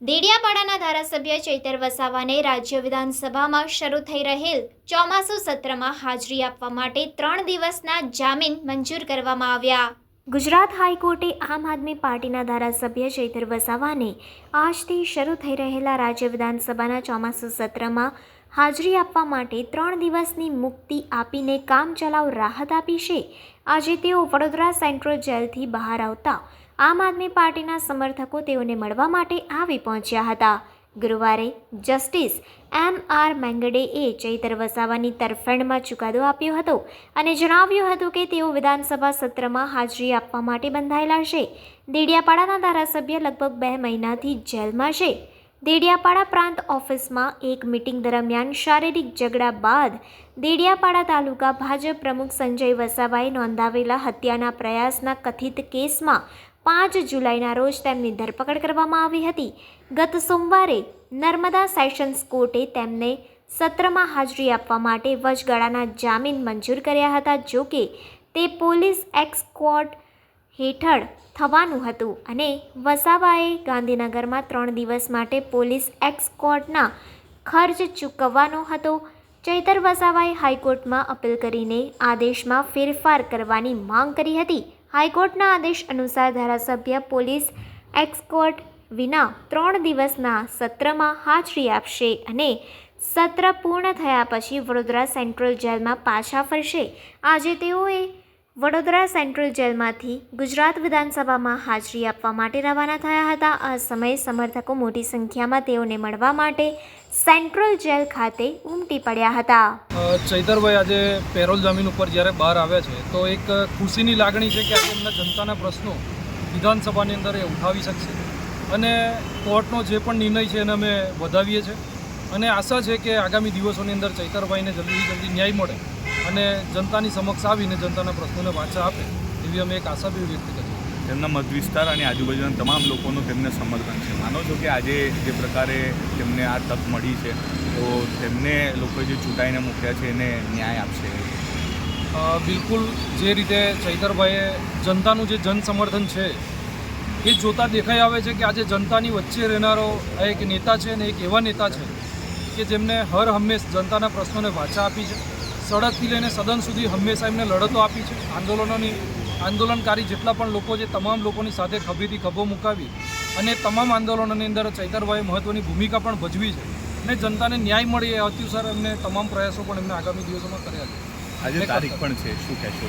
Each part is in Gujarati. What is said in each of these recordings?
દેડિયાપાડાના ધારાસભ્ય ચૈતર વસાવાને રાજ્ય વિધાનસભામાં શરૂ થઈ રહેલ ચોમાસુ સત્રમાં હાજરી આપવા માટે ત્રણ દિવસના જામીન મંજૂર કરવામાં આવ્યા. ગુજરાત હાઈકોર્ટે આમ આદમી પાર્ટીના ધારાસભ્ય ચૈતર વસાવાને આજથી શરૂ થઈ રહેલા રાજ્ય વિધાનસભાના ચોમાસુ સત્રમાં હાજરી આપવા માટે ત્રણ દિવસની મુક્તિ આપીને કામચલાઉ રાહત આપી છે. આજે તેઓ વડોદરા સેન્ટ્રલ જેલથી બહાર આવતા આમ આદમી પાર્ટીના સમર્થકો તેઓને મળવા માટે આવી પહોંચ્યા હતા. ગુરુવારે જસ્ટિસ એમ આર મેંગડેએ ચૈતર વસાવાની તરફેણમાં ચુકાદો આપ્યો હતો અને જણાવ્યું હતું કે તેઓ વિધાનસભા સત્રમાં હાજરી આપવા માટે બંધાયેલા છે. દેડિયાપાડાના ધારાસભ્ય લગભગ બે મહિનાથી જેલમાં છે. દેડિયાપાડા પ્રાંત ઓફિસમાં એક મિટિંગ દરમિયાન શારીરિક ઝઘડા બાદ દેડિયાપાડા તાલુકા ભાજપ પ્રમુખ સંજય વસાવાએ નોંધાવેલા હત્યાના પ્રયાસના કથિત કેસમાં પાંચ જુલાઈના રોજ તેમની ધરપકડ કરવામાં આવી હતી. ગત સોમવારે નર્મદા સેશન્સ કોર્ટે તેમને સત્રમાં હાજરી આપવા માટે વચગાળાના જામીન મંજૂર કર્યા હતા, જો કે તે પોલીસ એક્સ કોર્ટ હેઠળ થવાનું હતું અને વસાવાએ ગાંધીનગરમાં ત્રણ દિવસ માટે પોલીસ એક્સ કોર્ટના ખર્ચ ચૂકવવાનો હતો. ચૈતર વસાવાએ હાઈકોર્ટમાં અપીલ કરીને આદેશમાં ફેરફાર કરવાની માંગ કરી હતી. હાઈકોર્ટના આદેશ અનુસાર ધારાસભ્ય પોલીસ એક્સકોર્ટ વિના ત્રણ દિવસના સત્રમાં હાજરી આપશે અને સત્ર પૂર્ણ થયા પછી વડોદરા સેન્ટ્રલ જેલમાં પાછા ફરશે. આજે તેઓએ વડોદરા સેન્ટ્રલ જેલમાંથી ગુજરાત વિધાનસભામાં હાજરી આપવા માટે રવાના થયા હતા. આ સમયે સમર્થકો મોટી સંખ્યામાં તેઓને મળવા માટે સેન્ટ્રલ જેલ ખાતે ઉમટી પડ્યા હતા. ચૈતરભાઈ, આજે પેરોલ જમીન ઉપર જ્યારે બહાર આવ્યા છે, તો એક ખુશીની લાગણી છે કે આજે એમના જનતાના પ્રશ્નો વિધાનસભાની અંદર એ ઉઠાવી શકશે. અને કોર્ટનો જે પણ નિર્ણય છે એને અમે વધાવીએ છીએ. અને આશા છે કે આગામી દિવસોની અંદર ચૈતરભાઈને જલ્દી જલ્દી ન્યાય મળે. અને જનતાની સમક્ષ આવીને જનતાના પ્રશ્નોને વાંચા આપે એવી અમે એક આશા બી વ્યક્ત કરી તેમના મત વિસ્તાર અને આજુબાજુના તમામ લોકોનું તેમને સમર્થન છે. માનો છો કે આજે જે પ્રકારે તેમને આ તક મળી છે તો તેમને લોકોએ જે ચૂંટાઈને મૂક્યા છે એને ન્યાય આપશે? બિલકુલ જે રીતે ચૈતરભાઈએ જનતાનું જે જન સમર્થન છે એ જોતા દેખાઈ આવે છે કે આજે જનતાની વચ્ચે રહેનારો આ એક નેતા છે અને એક એવા નેતા છે કે જેમને હર હંમેશ જનતાના પ્રશ્નોને વાચા આપી છે. સડકથી લઈને સદન સુધી હંમેશા એમને લડતો આપી છે. આંદોલનોની આંદોલનકારી જેટલા પણ લોકો છે તમામ લોકોની સાથે ખભેથી ખભો મુકાવી અને તમામ આંદોલનોની અંદર ચૈતરભાઈએ મહત્ત્વની ભૂમિકા પણ ભજવી છે. અને જનતાને ન્યાય મળે એ અત્યુસાર એમને તમામ પ્રયાસો પણ એમને આગામી દિવસોમાં કર્યા છે. આજે તારીખ પણ છે શું કહેશો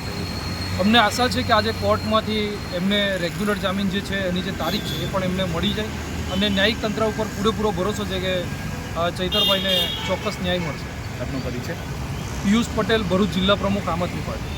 અમને આશા છે કે આજે કોર્ટમાંથી એમને રેગ્યુલર જામીન જે છે એની જે તારીખ છે એ પણ એમને મળી જાય અને ન્યાયિક તંત્ર ઉપર પૂરેપૂરો ભરોસો છે કે ચૈતરભાઈને ચોક્કસ ન્યાય મળશે. આપનો પરિચય? પિયુષ પટેલ ભરૂચ જિલ્લા પ્રમુખ આમ આદમી પાર્ટી.